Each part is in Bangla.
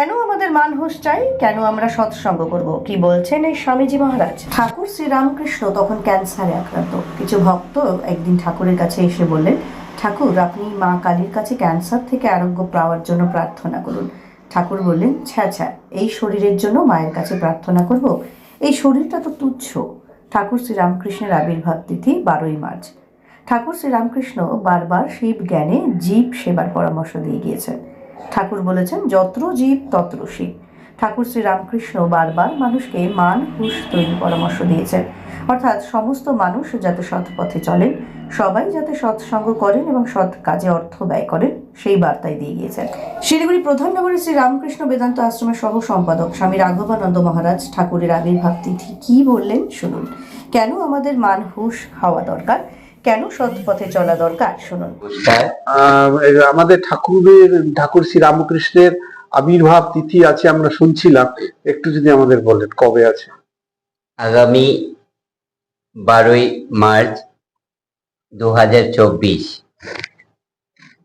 কেন আমাদের মান হুঁশ চাই? কেন আমরা সৎসঙ্গ করব? কি বলছেন এই স্বামীজি মহারাজ? ঠাকুর শ্রীরামকৃষ্ণ তখন ক্যান্সারে আক্রান্ত। কিছু ভক্ত একদিন ঠাকুরের কাছে এসে বললেন, ঠাকুর, আপনি মা কালীর কাছে ক্যান্সার থেকে আরোগ্য পাওয়ার জন্য প্রার্থনা করুন। ঠাকুর বললেন, ছ্যা ছ্যা, এই শরীরের জন্য মায়ের কাছে প্রার্থনা করব। এই শরীরটা তো তুচ্ছ। ঠাকুর শ্রীরামকৃষ্ণের আবির্ভাব তিথি বারোই মার্চ। ঠাকুর শ্রীরামকৃষ্ণ বারবার শিব জ্ঞানে জীব সেবার পরামর্শ দিয়ে গিয়েছেন। ঠাকুর বলেছেন, যত্র জীব তত্র শিব ঠাকুর শ্রীরামকৃষ্ণ বারবার মানুষকে মান, হুশ তৈরি পরামর্শ দিয়েছেন। অর্থাৎ সমস্ত মানুষ যাতে সৎ পথে চলেন, সবাই যাতে সৎসঙ্গ করেন এবং সৎ কাজে অর্থ ব্যয় করেন, সেই বার্তায় দিয়ে গিয়েছেন। শিলিগুড়ি প্রধান নগরী শ্রী রামকৃষ্ণ বেদান্ত আশ্রমের সহ সম্পাদক স্বামী রাঘবানন্দ মহারাজ ঠাকুরের আবির্ভাব তিথি কি বললেন, শুনুন। কেন আমাদের মান, হুশ হওয়া দরকার? কেন সৎ পথে চলা দরকার? শুনুন। এই আমাদের ঠাকুরের ঠাকুর শ্রী রামকৃষ্ণের আবির্ভাব তিথি আছে আমরা শুনছিলাম। একটু যদি আমাদের বলেন কবে আছে? আগামী বারোই মার্চ দু হাজার চব্বিশ।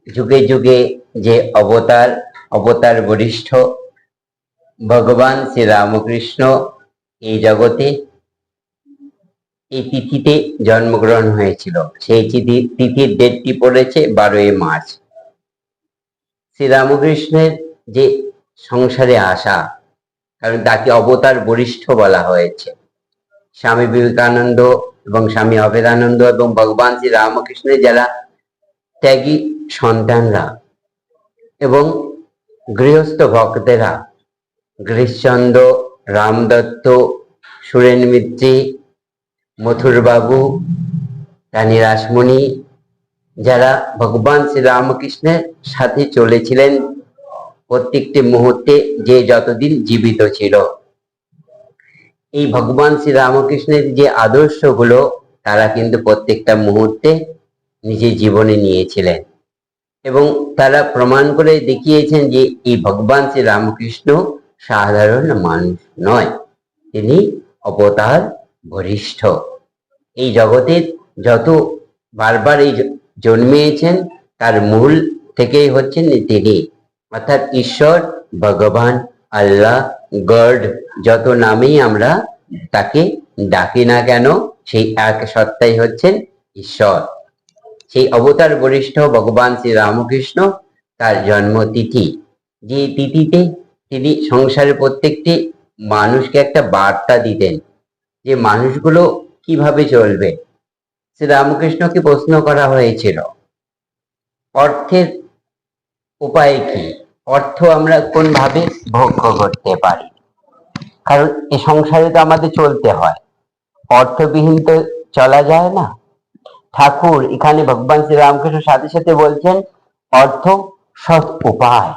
যুগে যুগে যে অবতার অবতার বরিষ্ঠ ভগবান শ্রী রামকৃষ্ণ এই জগতে এই তিথিতে জন্মগ্রহণ হয়েছিল। সেই তিথি, তিথির ডেটটি পড়েছে বারোই মার্চ। শ্রী রামকৃষ্ণের যে সংসারে আসা, কারণ তাকে অবতার বরিষ্ঠ বলা হয়েছে। স্বামী বিবেকানন্দ এবং স্বামী অভেদানন্দ এবং ভগবান শ্রী রামকৃষ্ণের যারা ত্যাগী সন্তানরা এবং গৃহস্থ ভক্তেরা, গিরিশচন্দ্র, রামদত্ত সুরেন মিত্রি মথুরবাবু রানী রাসমণি, যারা ভগবান শ্রী রামকৃষ্ণের সাথে চলেছিলেন, প্রত্যেকটি মুহূর্তে যে যতদিন জীবিত ছিল। এই ভগবান শ্রী রামকৃষ্ণের যে আদর্শগুলো, তারা কিন্তু প্রত্যেকটা মুহূর্তে নিজের জীবনে নিয়েছিলেন। এবং তারা প্রমাণ করে দেখিয়েছেন যে, এই ভগবান শ্রী রামকৃষ্ণ সাধারণ মানুষ নয়। তিনি অবতার বরিষ্ঠ। এই জগতের যত বারবার এই জন্মিয়েছেন, তার মূল থেকেই হচ্ছেন তিনি। অর্থাৎ ঈশ্বর, ভগবান, আল্লাহ, গড, যত নামেই আমরা তাকে ডাকি না কেন, সেই এক সত্তাই হচ্ছেন ঈশ্বর। সেই অবতার বরিষ্ঠ ভগবান শ্রী রামকৃষ্ণ তার জন্মতিথি। যে তিথিতে তিনি সংসারের প্রত্যেকটি মানুষকে একটা বার্তা দিতেন। যে মানুষগুলো কীভাবে চলবে? শ্রী রামকৃষ্ণকে প্রশ্ন করা হয়েছিল। অর্থের উপায় কি? অর্থ আমরা কোন ভাবে ভোগ্য করতে পারি? কারণ এই সংসারে তো আমাদের চলতে হয়। অর্থবিহীন তো চলা যায় না। ঠাকুর এখানে ভগবান শ্রী রামকৃষ্ণ সাথে সাথে বলছেন, অর্থ সৎ উপায়।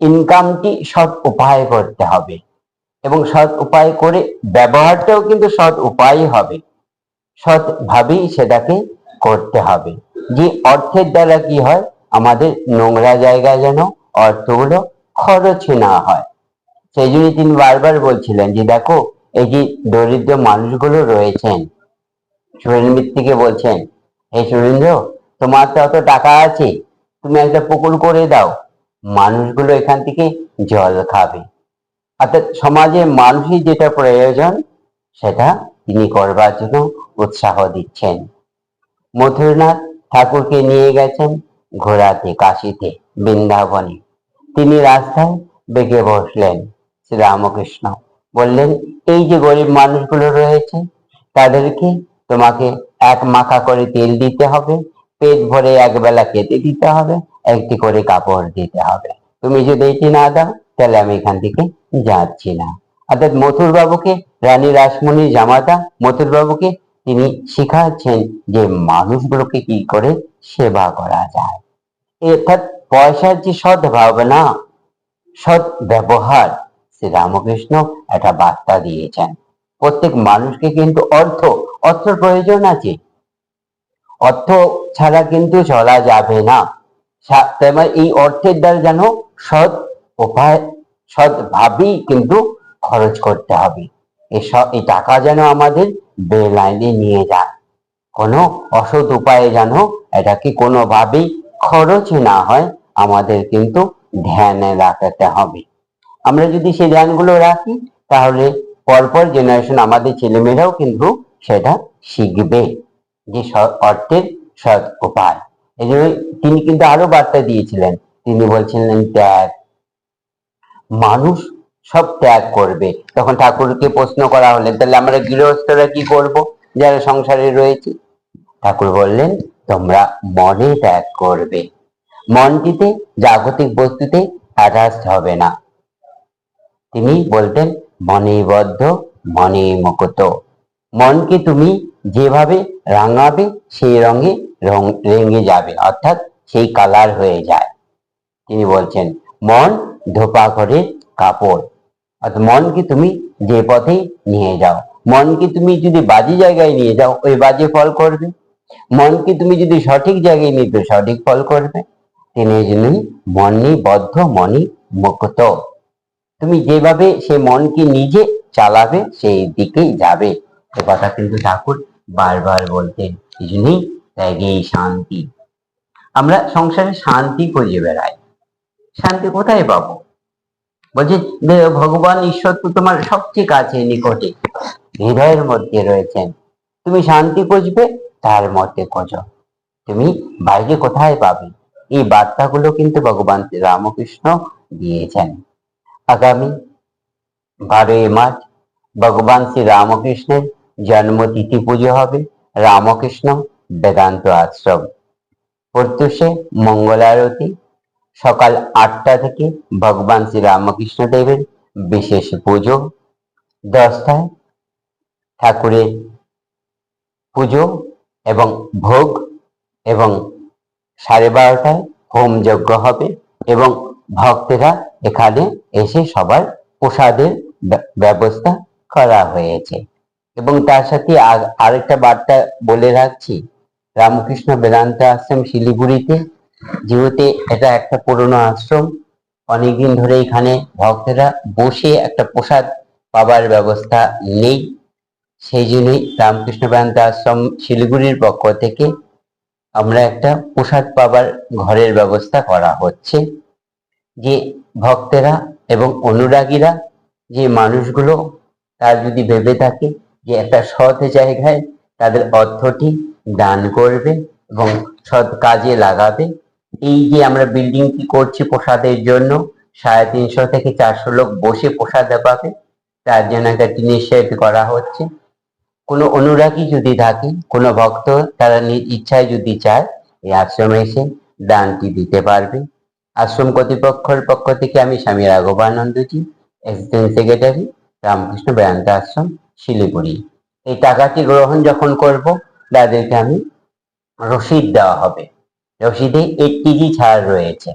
ইনকামটি সৎ উপায় করতে হবে। এবং সৎ উপায় করে ব্যবহারটাও কিন্তু সৎ উপায় হবে। সৎ ভাবেই সেটাকে করতে হবে। যে অর্থের দ্বারা কি হয়? আমাদের নোংরা জায়গায় যেন অর্থগুলো খরচ না হয়। সেই জন্য তিনি বারবার বলছিলেন যে, দেখো, এই যে দরিদ্র মানুষগুলো রয়েছেন সুরেন মিত্তিকে বলছেন এই সুরেন্দ্র, তোমার তো অত টাকা আছে, তুমি একটা পুকুর করে দাও। মানুষগুলো এখান থেকে জল খাবে। অর্থাৎ সমাজে মানুষই যেটা প্রয়োজন, সেটা তিনি করবার জন্য উৎসাহ দিচ্ছেন। মথুরনাথ ঠাকুরকে নিয়ে গেছেন ঘোরাতে কাশিতে, বৃন্দাবনে। তিনি রাস্তায় বেঁকে বসলেন শ্রীরামকৃষ্ণ। বললেন, এই যে গরিব মানুষগুলো রয়েছে, তাদেরকে তোমাকে এক মাখা করে তেল দিতে হবে, পেট ভরে একবেলা খেতে দিতে হবে, একটি করে কাপড় দিতে হবে। তুমি যদি এটি না দাও, তাহলে আমি এখান থেকে যাচ্ছি না অর্থাৎ মথুর বাবুকে রানী রাসমণির জামাতা মথুর বাবুকে তিনি শিখাচ্ছেন যে মানুষগুলোকে কি করে সেবা করা যায়। অর্থাৎ পয়সার যে সৎ ভাবনা সৎ ব্যবহার শ্রী রামকৃষ্ণ একটা বার্তা দিয়েছেন। প্রত্যেক মানুষকে কিন্তু অর্থ অর্থ প্রয়োজন আছে। অর্থ ছাড়া কিন্তু চলা যাবে না। এই অর্থের দ্বারা যেন সৎ উপায় সৎ ভাবেই কিন্তু খরচ করতে হবে। এই সব এই টাকা যেন আমাদের নিয়ে কোনো অসৎ উপায়ে যেন এটাকে কোনোভাবেই খরচ না হয়, আমাদের কিন্তু ধ্যানে হবে। আমরা যদি সেই ধ্যানগুলো রাখি, তাহলে পরপর জেনারেশন আমাদের ছেলেমেয়েরাও কিন্তু সেটা শিখবে, যে অর্থের সৎ উপায়। এই তিনি কিন্তু আরও বার্তা দিয়েছিলেন। তিনি বলছিলেন, ত্যাগ মানুষ সব ত্যাগ করবে। তখন ঠাকুরকে প্রশ্ন করা হলেন তাহলে আমরা গৃহস্থরা কি করব যারা সংসারে রয়েছে? ঠাকুর বললেন, তোমরা মনে ত্যাগ করবে। মনটিতে, জাগতিক বস্তুতে অ্যাটাচ হবে না। তিনি বলতেন মনে বদ্ধ মনে মুকুত। মনকে তুমি যেভাবে রাঙাবে, সেই রঙে রং রেঙে যাবে, অর্থাৎ সেই কালার হয়ে যায়। তিনি বলছেন, মন ধোপা করে কাপড়। অর্থাৎ মনকে তুমি যে পথে নিয়ে যাও। মনকে তুমি যদি বাজে জায়গায় নিয়ে যাও, ওই বাজে ফল করবে। মনকে তুমি যদি সঠিক জায়গায় নিতে সঠিক ফল করবে। তিনি জন্যই মনে বদ্ধ, মনে মুক্ত। তুমি যেভাবে সে মনকে নিজে চালাবে, সেই দিকেই যাবে। এ কথা কিন্তু ঠাকুর বারবার বলতেন এই জন্যই ত্যাগেই শান্তি। আমরা সংসারে শান্তি খুঁজে বেড়াই। শান্তি কোথায় পাবো? বলছে ভগবান ঈশ্বর তো তোমার সবচেয়ে কাছে, নিকটে। হৃদয়ের মধ্যে রয়েছেন। তুমি শান্তি খুঁজবে, তার মধ্যে খোঁজো। তুমি বাইরে কোথায় পাবে? এই বার্তাগুলো কিন্তু ভগবান রামকৃষ্ণ দিয়েছেন। আগামী বারোই মার্চ, ভগবান শ্রী রামকৃষ্ণের জন্মতিথি পুজো হবে, রামকৃষ্ণ বেদান্ত আশ্রম। প্রত্যুষে, মঙ্গলারতি সকাল আটটা থেকে ভগবান শ্রী রামকৃষ্ণ দেবের বিশেষ পুজো। দশটায় ঠাকুরের পুজো এবং ভোগ এবং সাড়ে বারোটায় হোম যজ্ঞ হবে এবং ভক্তেরা এখানে এসে সবার প্রসাদের ব্য- ব্যবস্থা করা হয়েছে। এবং তার সাথে আর- আরেকটা বার্তা বলে রাখছি, রামকৃষ্ণ বেদান্ত আশ্রম শিলিগুড়িতে যেহেতু এটা একটা পুরনো আশ্রম, অনেকদিন ধরে এখানে ভক্তরা বসে একটা প্রসাদ পাবার ব্যবস্থা নেই। সেই জন্যই রামকৃষ্ণ প্রান্ত আশ্রম শিলিগুড়ির পক্ষ থেকে আমরা একটা প্রসাদ পাবার ঘরের ব্যবস্থা করা হচ্ছে। যে ভক্তেরা এবং অনুরাগীরা, যে মানুষগুলো, তার যদি ভেবে থাকে যে একটা সৎ জায়গায় তাদের অর্থটি দান করবে এবং সৎ কাজে লাগাবে এই যে আমরা বিল্ডিংটি করছি প্রসাদের জন্য, সাড়ে তিনশো থেকে চারশো লোক বসে প্রসাদ পাবে তার জন্য একটা শেড করা হচ্ছে। কোনো অনুরাগী যদি থাকে, কোনো ভক্ত, তারা ইচ্ছায় যদি চায়, এই আশ্রমে এসে দানটি দিতে পারবে। আশ্রম কর্তৃপক্ষের পক্ষ থেকে আমি স্বামী রাঘবানন্দজি অ্যাসিস্ট্যান্ট সেক্রেটারি রামকৃষ্ণ বেদান্ত আশ্রম, শিলিগুড়ি। এই টাকাটি গ্রহণ যখন করব, তাদেরকে আমি রসিদ দেওয়া হবে। রসিদে এইটটি ছাড় রয়েছে।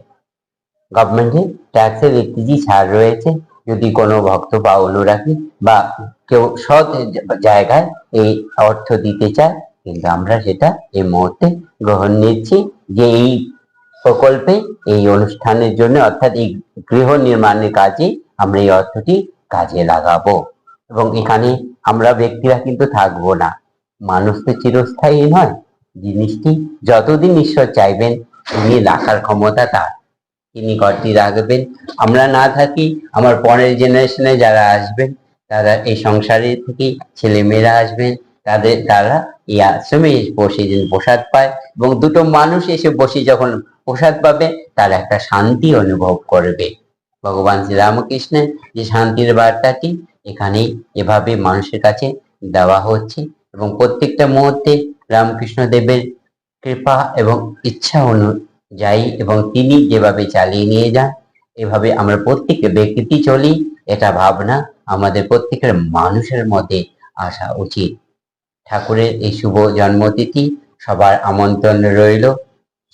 গভর্নমেন্টের ট্যাক্সের এইটটি ছাড় রয়েছে। যদি কোনো ভক্ত বা অনুরাগী বা কেউ সৎ জায়গায় এই অর্থ দিতে চায়, কিন্তু আমরা সেটা এই মুহূর্তে গ্রহণ নিচ্ছি যে এই প্রকল্পে, এই অনুষ্ঠানের জন্য, অর্থাৎ এই গৃহ নির্মাণের কাজে আমরা এই অর্থটি কাজে লাগাবো। এবং এখানে আমরা ব্যক্তিরা কিন্তু থাকব না। মানুষ তো চিরস্থায়ী নয়। জিনিসটি যতদিন ঈশ্বর চাইবেন, তিনি রাখার ক্ষমতা তার। তিনি ঘরটি রাখবেন। আমরা না থাকি, আমার পরের জেনারেশনে যারা আসবেন, তারা এই সংসারে থেকে ছেলে মেয়েরা আসবেন, তাদের, তারা এই আশ্রমে বসে যেন প্রসাদ পায় এবং দুটো মানুষ এসে বসে যখন প্রসাদ পাবে, তার একটা শান্তি অনুভব করবে। ভগবান শ্রীরামকৃষ্ণের যে শান্তির বার্তাটি এখানে এভাবে মানুষের কাছে দেওয়া হচ্ছে এবং প্রত্যেকটা মুহূর্তে রামকৃষ্ণ দেবের কৃপা এবং ইচ্ছা অনুযায়ী এবং তিনি যেভাবে চালিয়ে নিয়ে যান, এভাবে আমরা প্রত্যেক ব্যক্তি চলি, এটা ভাবনা আমাদের প্রত্যেকের মানুষের মধ্যে আসা উচিত। ঠাকুরের এই শুভ জন্মতিথি সবার আমন্ত্রণ রইল।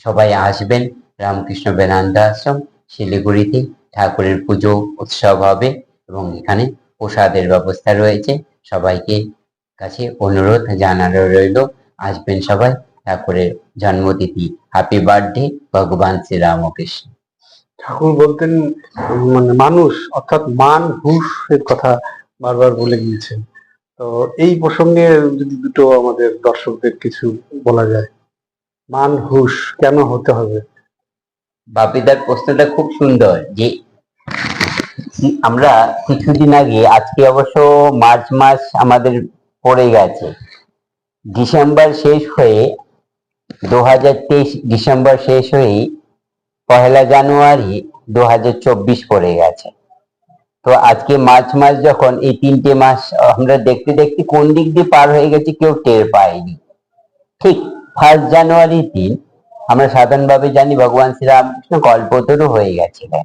সবাই আসবেন, রামকৃষ্ণ বেদান্ত আশ্রম শিলিগুড়িতে ঠাকুরের পুজো উৎসব হবে এবং এখানে প্রসাদের ব্যবস্থা রয়েছে। সবাইকে কাছে অনুরোধ জানানো রইল। আসবেন সবাই। ঠাকুরের জন্মতিথি। হ্যাপি বার্থডে ভগবান শ্রী রামকৃষ্ণ ঠাকুর বলতেন মানে মানুষ অর্থাৎ মান হুশ এর কথা বারবার বলে গিয়েছেন। তো এই প্রসঙ্গে যদি দুটো আমাদের দর্শকদের কিছু বলা যায়। মান হুশ কেন হতে হবে? বাপিদার প্রশ্নটা খুব সুন্দর যে আমরা কিছুদিন আগে আজকে অবশ্য মার্চ মাস আমাদের পড়ে গেছে। ডিসেম্বর শেষ হয়ে দু হাজার তেইশ ডিসেম্বর শেষ হয়ে পহেলা জানুয়ারি দু হাজার চব্বিশ পড়ে গেছে। তো আজকে মার্চ মাস যখন এই তিনটে মাস আমরা দেখতে দেখতে কোন দিক দিয়ে পার হয়ে গেছে কেউ টের পায়নি। ঠিক ফার্স্ট জানুয়ারি দিন আমরা সাধারণভাবে জানি ভগবান শ্রীরামকৃষ্ণ কল্পতরু হয়ে গেছিলেন।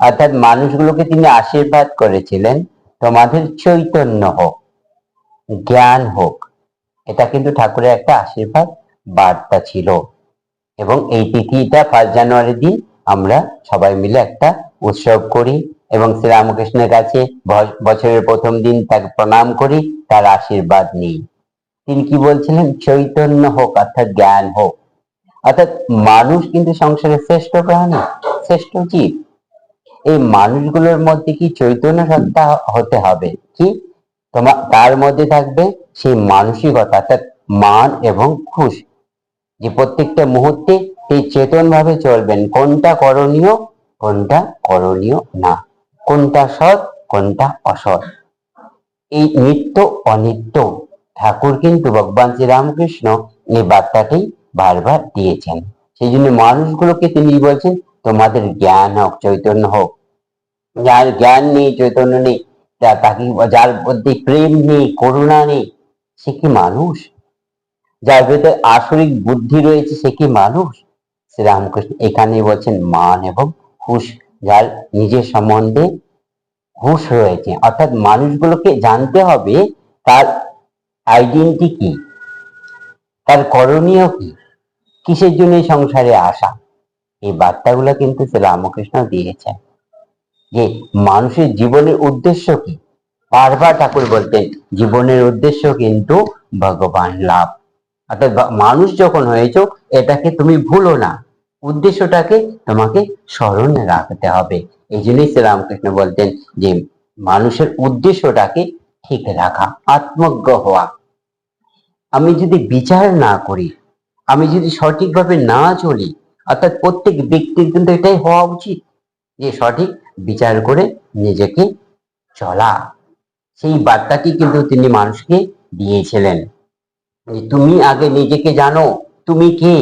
অর্থাৎ মানুষগুলোকে তিনি আশীর্বাদ করেছিলেন। তোমাদের চৈতন্য হোক, জ্ঞান হোক এটা কিন্তু ঠাকুরের একটা আশীর্বাদ বার্তা ছিল। এবং এই তিথিটা ফার্স্ট জানুয়ারির দিন আমরা সবাই মিলে একটা উৎসব করি এবং শ্রীরামকৃষ্ণের কাছে বছরের প্রথম দিন তাকে প্রণাম করি, তার আশীর্বাদ নিই। তিনি কি বলছিলেন? চৈতন্য হোক অর্থাৎ জ্ঞান হোক। অর্থাৎ মানুষ কিন্তু সংসারের শ্রেষ্ঠ প্রাণী, শ্রেষ্ঠ জীব। এই মানুষগুলোর মধ্যে কি চৈতন্য সত্তা হতে হবে? কি? তোমার তার মধ্যে থাকবে সেই মানসিকতা অর্থাৎ মান এবং খুশ। যে প্রত্যেকটা মুহূর্তে এই চেতন ভাবে চলবেন, কোনটা করণীয় কোনটা করণীয় না। কোনটা সৎ, কোনটা অসৎ। এই নিত্য অনিত্য ঠাকুর কিন্তু ভগবান শ্রীরামকৃষ্ণ এই বার্তাটাই বারবার দিয়েছেন। সেই জন্য মানুষগুলোকে তিনি বলছেন, তোমাদের জ্ঞান হোক, চৈতন্য হোক। যার জ্ঞান নেই, চৈতন্য নেই তাকে যার মধ্যে প্রেম নেই, করুণা নেই সে কি মানুষ? যার ভেতরে আসরিক বুদ্ধি রয়েছে, সে কি মানুষ? শ্রীরামকৃষ্ণ এখানে বলছেন, মান এবং হুশ। যার নিজের সম্বন্ধে হুশ রয়েছে। অর্থাৎ মানুষগুলোকে জানতে হবে, তার আইডেন্টি কি? তার করণীয় কি? কিসের জন্য সংসারে আসা? এই বার্তাগুলো কিন্তু শ্রী রামকৃষ্ণ দিয়েছেন। যে মানুষের জীবনের উদ্দেশ্য কি? বারবার ঠাকুর বলতেন জীবনের উদ্দেশ্য কিন্তু ভগবান লাভ। অর্থাৎ মানুষ যখন হয়েছ, এটাকে তুমি ভুলো না। উদ্দেশ্যটাকে তোমাকে স্মরণে রাখতে হবে। এই জন্যই শ্রীরামকৃষ্ণ বলতেন যে, মানুষের উদ্দেশ্যটাকে ঠিক রাখা, আত্মজ্ঞ হওয়া। আমি যদি বিচার না করি, আমি যদি সঠিকভাবে না চলি, অর্থাৎ প্রত্যেক ব্যক্তির কিন্তু এটাই হওয়া উচিত যে সঠিক বিচার করে নিজেকে চলা। সেই বার্তাটি কিন্তু তিনি মানুষকে দিয়েছিলেন তুমি আগে নিজেকে জানো, তুমি কে,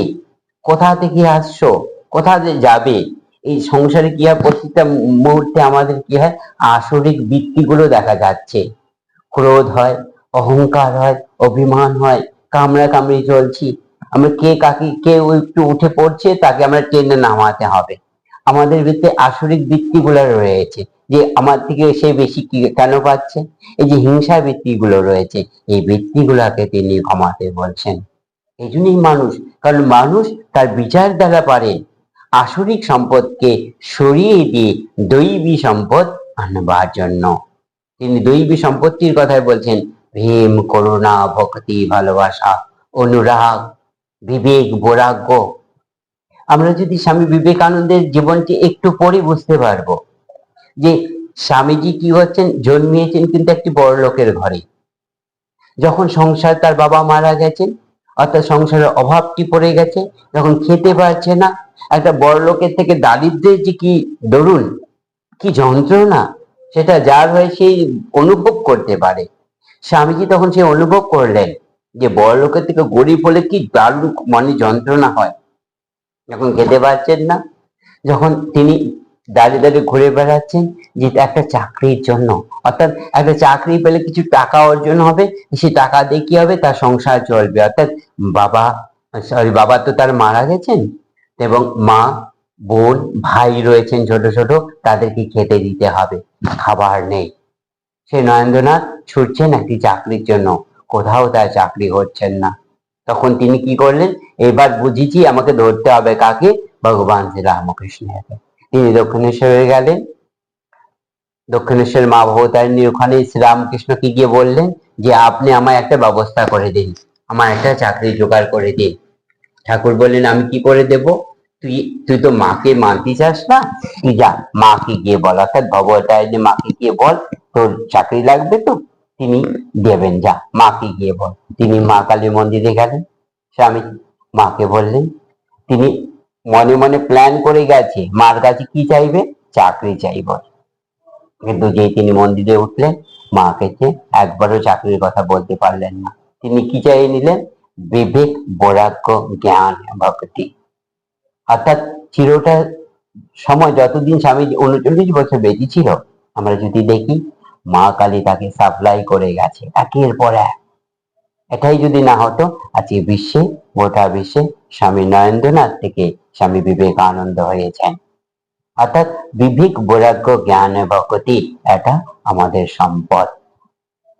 কোথা থেকে আসছো, কোথা যাবে, এই সংসারে কি হয় প্রত্যেকটা মুহূর্তে আমাদের কি হয়, আসরিক বৃত্তিগুলো দেখা যাচ্ছে। ক্রোধ হয়, অহংকার হয়, অভিমান হয়, কামড়া কামড়ি চলছি। আমরা কে কাকে কেউ একটু উঠে পড়ছে, তাকে আমরা টেনে নামাতে হবে। আমাদের ভিতরে আসরিক বৃত্তিগুলো রয়েছে। যে আমার থেকে সে বেশি কি কেন পাচ্ছে? এই যে হিংসা বৃত্তিগুলো রয়েছে, এই বৃত্তিগুলোকে তিনি কমাতে বলছেন। এই জন্যই মানুষ, কারণ মানুষ তার বিচার দ্বারা পারে, আসরিক সম্পদকে সরিয়ে দিয়ে দৈবী সম্পদ আনবার জন্য। তিনি দৈবী সম্পত্তির কথাই বলছেন প্রেম করুণা, ভক্তি, ভালোবাসা, অনুরাগ, বিবেক, বৈরাগ্য। আমরা যদি স্বামী বিবেকানন্দের জীবনটি একটু পরে বুঝতে পারব যে স্বামীজি কি হচ্ছেন? জন্মিয়েছেন কিন্তু একটি বড় লোকের ঘরে। যখন সংসার তার বাবা মারা গেছেন, অর্থাৎ সংসারের অভাবটি পড়ে গেছে, যখন খেতে পারছে না, একটা বড় লোকের থেকে দারিদ্রের যে কি দরুন, কি যন্ত্রণা, সেটা যার হয় সেই অনুভব করতে পারে। স্বামীজি তখন সে অনুভব করলেন যে বড় লোকের থেকে গরিব হলে কি দারুণ মানে যন্ত্রণা হয়। যখন খেতে পারছেন না, যখন তিনি দাঁড়িয়ে দাঁড়িয়ে ঘুরে বেড়াচ্ছেন যে একটা চাকরির জন্য। অর্থাৎ একটা চাকরি পেলে কিছু টাকা অর্জন হবে, সেই টাকা দিয়ে কি হবে? তার সংসার চলবে। অর্থাৎ বাবা সরি বাবা তো তার মারা গেছেন এবং মা, বোন, ভাই রয়েছেন ছোট ছোট, তাদেরকে খেতে দিতে হবে। খাবার নেই। সে নরেন্দ্রনাথ ছুটছেন একটি চাকরির জন্য। কোথাও তার চাকরি হচ্ছেন না। তখন তিনি কি করলেন? এবার বুঝেছি আমাকে ধরতে হবে কাকে? ভগবান শ্রী রামকৃষ্ণকে তিনি দক্ষিণেশ্বরে গেলেন। দক্ষিণেশ্বর মা ভবতারিণী ওখানে শ্রীরামকৃষ্ণকে গিয়ে বললেন যে, আপনি আমায় একটা ব্যবস্থা করে দিন আমার একটা চাকরি জোগাড় করে দিন। ঠাকুর বললেন, আমি কি করে দেব? তুই তুই তো মাকে মানতে চাস না। তুই যা, মাকে গিয়ে বল, অর্থাৎ ভগবতারিণী মাকে গিয়ে বল, তোর চাকরি লাগবে তো, তিনি দেবেন, যা, মাকে গিয়ে বল। তিনি মা কালী মন্দিরে গেলেন। স্বামী মাকে বললেন, তিনি মনে মনে প্ল্যান করে গেছে। মার কাছে কি চাইবে? চাকরি চাইব। কিন্তু যে তিনি মন্দিরে উঠলেন, মাকে চেয়ে একবারও চাকরির কথা বলতে পারলেন না। তিনি কি চাই নিলেন? বিবেক বৈরাগ্য জ্ঞান ভক্তি। অর্থাৎ চিরটা সময় যতদিন স্বামী উনচল্লিশ বছর বেঁচে ছিল, আমরা যদি দেখি, মা কালী তাকে সাপ্লাই করে গেছে, একের পর এক। এটাই যদি না হতো, আজকে বিশ্বে গোটা বিশ্বে স্বামী নরেন্দ্রনাথ থেকে স্বামী বিবেকানন্দ হয়েছেন। অর্থাৎ বিবেক বৈরাগ্য জ্ঞান ভক্তি এটা আমাদের সম্পদ।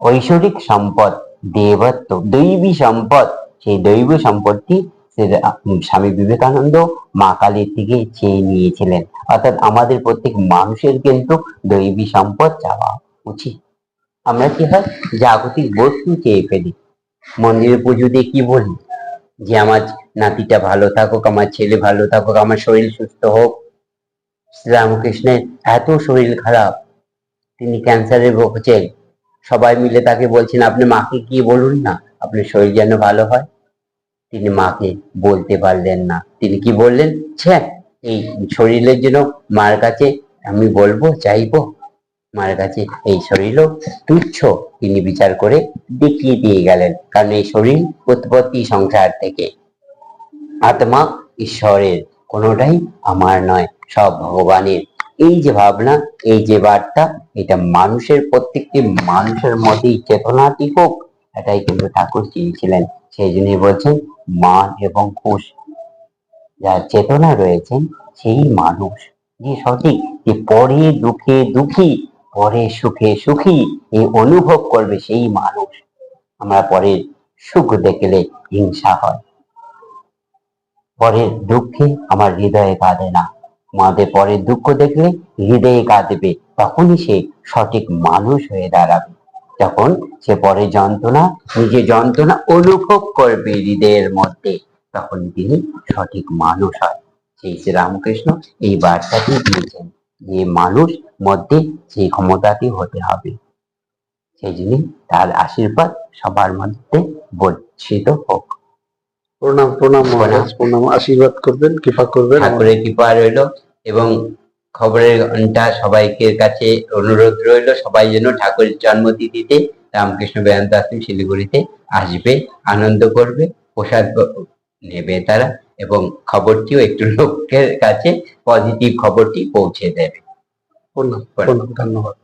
ঐশ্বরিক সম্পদ, দেবত্ব, দৈবী সম্পদ, সেই দৈব সম্পদটি স্বামী বিবেকানন্দ মা কালীর থেকে চেয়ে নিয়েছিলেন। অর্থাৎ আমাদের প্রত্যেক মানুষের কিন্তু দৈবী সম্পদ চাওয়া উচিত। আমরা কি হয়? জাগতিক বস্তু চেয়ে ফেলি। মন্দিরে পুজো দিয়ে কি বলি? যে আমার নাতিটা ভালো থাকুক, আমার ছেলে ভালো থাকুক, আমার শরীর সুস্থ হোক। শ্রীরামকৃষ্ণের এত শরীর খারাপ, তিনি ক্যান্সারে ভুগছেন সবাই মিলে তাকে বলছেন, আপনি মাকে গিয়ে বলুন না, আপনার শরীর যেন ভালো হয়। তিনি মাকে বলতে পারলেন না। তিনি কি বললেন, ছে, এই শরীরের জন্য মার কাছে আমি বলব, চাইব। মার কাছে এই শরীরও তুচ্ছ। তিনি বিচার করে দেখিয়ে দিয়ে গেলেন, কারণ এই শরীর উৎপত্তি সংসার থেকে। আত্মা ঈশ্বরের, কোনোটাই আমার নয়, সব ভগবানের। এই যে ভাবনা, এই যে বার্তা, এটা মানুষের প্রত্যেকটি মানুষের মধ্যেই চেতনাটি হোক এটাই কিন্তু ঠাকুর চেয়েছিলেন। সেই জন্যই বলছেন মান এবং খুশ যার চেতনা রয়েছেন সেই মানুষ। যে সঠিক, যে পরে দুঃখে দুঃখী পরে সুখে সুখী এই অনুভব করবে সেই মানুষ। আমরা পরের সুখ দেখলে হিংসা হয়। পরের দুঃখে আমার হৃদয়ে কাঁদে না। আমাদের পরের দুঃখ দেখলে হৃদয়ে কাঁদবে, তখনই সে সঠিক মানুষ হয়ে দাঁড়াবে। যখন সে পরে যন্ত্রণা, নিজে যন্ত্রণা অনুভব করবে হৃদয়ের মধ্যে, তখন তিনি সঠিক মানুষ হয়। সেই শ্রী রামকৃষ্ণ এই বার্তাটি দিয়েছেন যে, মানুষ মধ্যে সেই ক্ষমতাটি হতে হবে। সেই জন্য তার আশীর্বাদ সবার মধ্যে বর্ষিত হোক। প্রণাম প্রণাম প্রণাম। আশীর্বাদ করবেন কৃপা করবেন। ঠাকুরের কৃপা রইল এবং খবরের ঘণ্টা সবাইকে কাছে অনুরোধ রইল। সবাই যেন ঠাকুরের জন্মতিথিতে রামকৃষ্ণ বেদান্ত আশ্রম শিলিগুড়িতে আসবে আনন্দ করবে প্রসাদ নেবে তারা এবং খবরটিও একটু লোকের কাছে পজিটিভ খবরটি পৌঁছে দেবে। প্রণাম প্রণাম ধন্যবাদ।